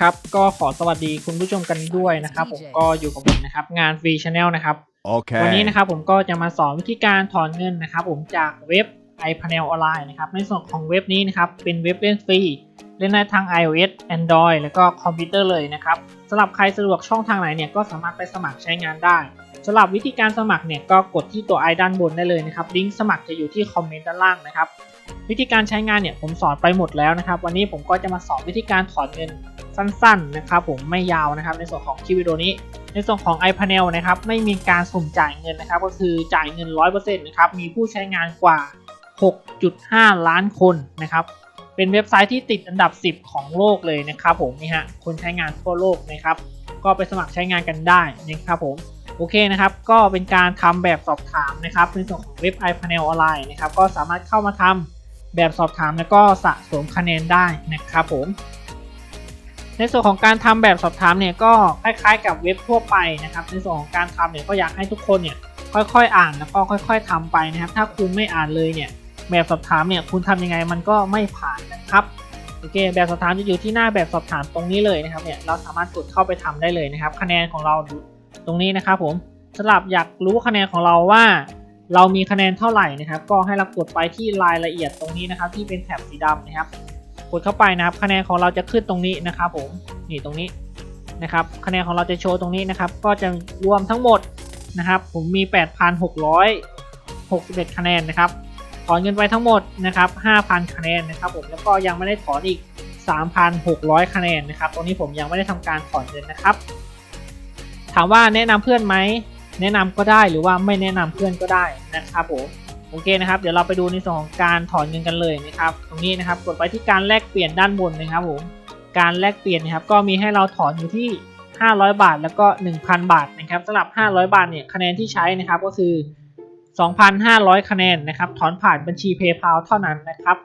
ครับก็ขอสวัสดีคุณผู้ชมกันด้วยนะครับ ผมก็อยู่กับผมนะครับงานฟรีชาแนลนะครับ Okay. วันนี้นะครับผมก็จะมาสอนวิธีการถอนเงินนะครับ ผมจากเว็บ iPanel ออนไลน์นะครับในส่วนของเว็บนี้นะครับเป็นเว็บเล่นฟรีเล่นได้ทั้ง iOS Android แล้วก็คอมพิวเตอร์เลยนะครับสำหรับใครสะดวกช่องทางไหนเนี่ยก็สามารถไปสมัครใช้งานได้สำหรับวิธีการสมัครเนี่ยก็กดที่ตัวไอด้านบนได้เลยนะครับลิงก์สมัครจะอยู่ที่คอมเมนต์ด้านล่างนะครับวิธีการใช้งานเนี่ยผมสอนไปหมดแล้วนะครับ วันนี้ผมก็จะมาสอนวิธีการถอนเงิน สั้นๆนะครับผมไม่ยาวนะครับในส่วนของคลิปวิดีโอนี้ ในส่วนของ iPanel นะครับไม่มีการสุ่มจ่ายเงินนะครับก็คือจ่ายเงิน 100%นะครับมีผู้ใช้งานกว่า 6.5 ล้านคนนะครับเป็นเว็บไซต์ที่ติดอันดับ 10 ของโลกเลยนะครับผมนี่ฮะคนใช้งานทั่วโลกนะครับก็ไปสมัครใช้งานกันได้นะครับผมโอเคนะครับก็เป็นการทำแบบสอบถามนะครับในส่วนของเว็บ iPanel ออนไลน์นะครับก็สามารถเข้ามาทำแบบสอบถามแล้วก็สะสมคะแนนได้นะครับผม ในส่วนของการทำแบบสอบถามเนี่ยก็คล้ายๆ กับเว็บทั่วไปนะครับ ในส่วนของการทำเนี่ยก็อยากให้ทุกคนเนี่ยค่อยๆ อ่านแล้วก็ค่อย ๆทำไปนะครับ ถ้าคุณไม่อ่านเลยเนี่ยแบบสอบถามเนี่ยคุณทำยังไงมันก็ไม่ผ่านนะครับโอเคแบบสอบถามจะอยู่ที่หน้าแบบสอบถามตรงนี้เลยนะครับเนี่ยเราสามารถกดเข้าไปทำได้เลยนะครับ คะแนนของเราตรงนี้นะครับผมสำหรับอยากรู้คะแนนของเราว่า เรามีคะแนนเท่าไหร่นะครับ ก็ให้เรากดไปที่รายละเอียดตรงนี้นะครับ ที่เป็นแถบสีดำนะครับ กดเข้าไปนะครับ คะแนนของเราจะขึ้นตรงนี้นะครับผมนี่ตรงนี้นะครับ คะแนนของเราจะโชว์ตรงนี้นะครับ ก็จะรวมทั้งหมดนะครับ ผมมี 8,661 คะแนนนะครับ ถอนเงินไปทั้งหมดนะครับ 5,000 คะแนนนะครับ ผมแล้วก็ยังไม่ได้ถอนอีก 3,600 คะแนนนะครับ ตรงนี้ผมยังไม่ได้ทำการถอนเงินนะครับ ถามว่าแนะนำเพื่อนไหมแนะนำก็ได้หรือว่าไม่แนะนำเพื่อนก็ได้นะครับผม โอเคนะครับ เดี๋ยวเราไปดูในส่วนของการถอนเงินกันเลยนะครับ ตรงนี้นะครับ กดไปที่การแลกเปลี่ยนด้านบนนะครับผม การแลกเปลี่ยนนะครับ ก็มีให้เราถอนอยู่ที่ 500 บาท แล้วก็ 1,000 บาทนะครับสำหรับ 500 บาทเนี่ยคะแนนที่ใช้นะครับก็คือ 2,500 คะแนนนะครับถอนผ่านบัญชี PayPal เท่านั้นนะครับ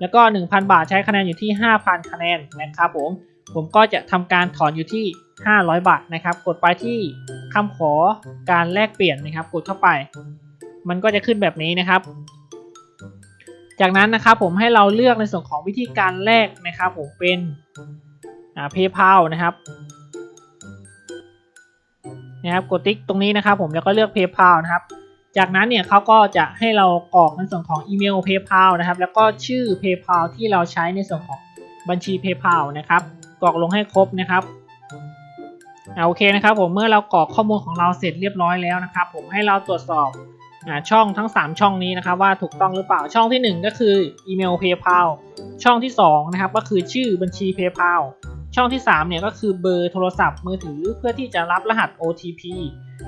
แล้วก็ 1,000 บาทใช้คะแนนอยู่ที่ 5,000 คะแนนนะครับผม ผมก็จะทำการถอนอยู่ที่ 500 บาทนะครับ กดไปที่คำขอการแลกเปลี่ยนนะครับ กดเข้าไป มันก็จะขึ้นแบบนี้นะครับ จากนั้นนะครับผมให้เราเลือกในส่วนของวิธีการแลกนะครับผมเป็นอ่า PayPal นะครับนะครับกดติ๊กตรงนี้นะครับผมแล้วก็เลือก PayPal นะครับ จากนั้นเนี่ยเขาก็จะให้เรากรอกในส่วนของอีเมล PayPal นะครับ แล้วก็ชื่อ PayPal ที่เราใช้ในส่วนของบัญชี PayPal นะครับกรอกลงให้ครบนะครับอโอเคนะครับผมเมื่อเรากรอกข้อมูลของเราเสร็จเรียบร้อยแล้วนะครับ ผมให้เราตรวจสอบ ช่องทั้ง 3 ช่องนี้นะครับว่าถูกต้องหรือเปล่าช่องทีหนึ่1 ก็คืออีเมล PayPal ช่องที่2นะครับก็คือชื่อบัญชี PayPal ช่องที่3เนี่ยก็คือเบอร์โทรศัพท์มือถือเพื่อที่จะรับรหัส OTP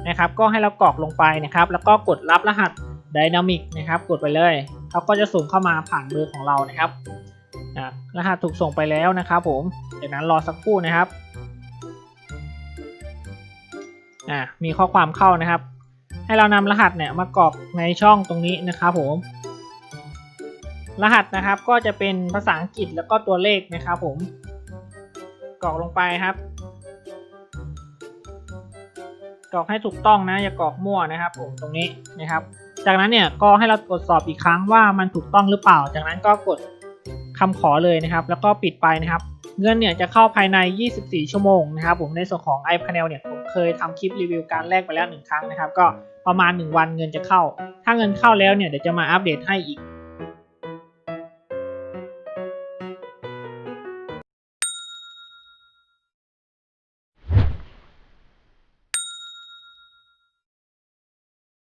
นะครับก็ให้เรากรอกลงไปนะครับ แล้วก็กดรับรหัส Dynamic นะครับกดไปเลยเขาก็จะส่งเข้ามาผ่านเบอร์ของเรานะครับรหัสถูกส่งไปแล้วนะครับผมจากนั้นรอสักครู่นะครับมีข้อความเข้านะครับ ให้เรานำรหัสเนี่ยมากรอกในช่องตรงนี้นะครับผม รหัสนะครับก็จะเป็นภาษาอังกฤษแล้วก็ตัวเลขนะครับผมกรอกลงไปครับกรอกให้ถูกต้องนะอย่ากรอกมั่วนะครับผมตรงนี้นะครับ จากนั้นเนี่ยก็ให้เราตรวจสอบอีกครั้งว่ามันถูกต้องหรือเปล่า จากนั้นก็กดคำขอเลยนะครับ แล้วก็ปิดไปนะครับ เงินเนี่ยจะเข้าภายใน 24 ชั่วโมงนะครับ ผมในส่วนของ iPanel เนี่ยผมเคยทำคลิปรีวิวการแลกไปแล้วหนึ่งครั้งนะครับ ก็ ประมาณ 1 วันเงินจะเข้า ถ้าเงินเข้าแล้วเนี่ยเดี๋ยวจะมาอัปเดตให้อีก